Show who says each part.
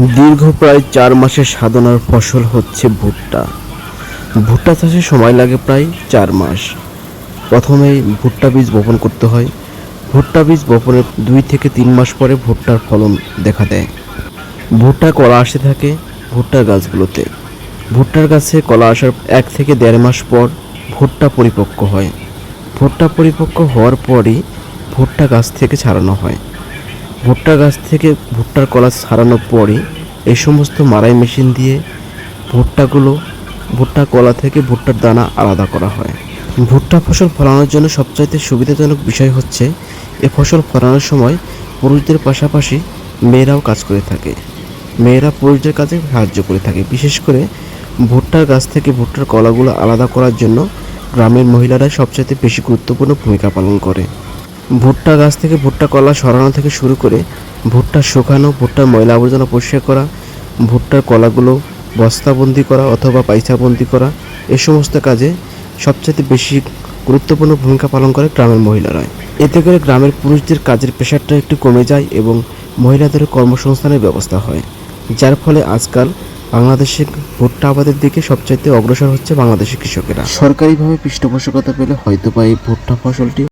Speaker 1: দীর্ঘ প্রায় চার মাসের সাধনার ফসল হচ্ছে ভুট্টা। ভুট্টা চাষে সময় লাগে প্রায় চার মাস। প্রথমেই ভুট্টা বীজ বপন করতে হয়। ভুট্টা বীজ বপনের দুই থেকে তিন মাস পরে ভুট্টার ফলন দেখা দেয়। ভুট্টা কলা আসতে থাকে ভুট্টার গাছগুলোতে। ভুট্টার গাছে কলা আসার এক থেকে দেড় মাস পর ভুট্টা পরিপক্ক হয়। ভুট্টা পরিপক্ক হওয়ার পরই ভুট্টা গাছ থেকে ছাড়ানো হয়। ভুট্টা গাছ থেকে ভুট্টার কলা ছাড়ানোর পরে এই সমস্ত মারাই মেশিন দিয়ে ভুট্টাগুলো, ভুট্টা কলা থেকে ভুট্টার দানা আলাদা করা হয়। ভুট্টা ফসল ফলানোর জন্য সবচাইতে সুবিধাজনক বিষয় হচ্ছে, এ ফসল ফলানোর সময় পুরুষদের পাশাপাশি মেয়েরাও কাজ করে থাকে। মেয়েরা পুরুষদের কাজে সাহায্য করে থাকে। বিশেষ করে ভুট্টার গাছ থেকে ভুট্টার কলাগুলো আলাদা করার জন্য গ্রামের মহিলারা সবচাইতে বেশি গুরুত্বপূর্ণ ভূমিকা পালন করে। ভুট্টা গাছ থেকে ভুট্টা কলা সরানো থেকে শুরু করে ভুট্টা শুকানো ভুট্টার ময়লা আবর্জনা পরিষ্কার করা, ভুট্টার কলাগুলো বস্তাবন্দি করা অথবা পাইসাবন্দি করা, এ সমস্ত কাজে সবচেয়ে বেশি গুরুত্বপূর্ণ ভূমিকা পালন করে গ্রামের মহিলারা। এতে করে গ্রামের পুরুষদের কাজের প্রেশারটা একটু কমে যায় এবং মহিলাদের কর্মসংস্থানের ব্যবস্থা হয়, যার ফলে আজকাল বাংলাদেশে ভুট্টা আবাদের দিকে সবচাইতে অগ্রসর হচ্ছে বাংলাদেশের কৃষকেরা। সরকারিভাবে পৃষ্ঠপোষকতা পেলে হয়তো বা এই ভুট্টা ফসলটি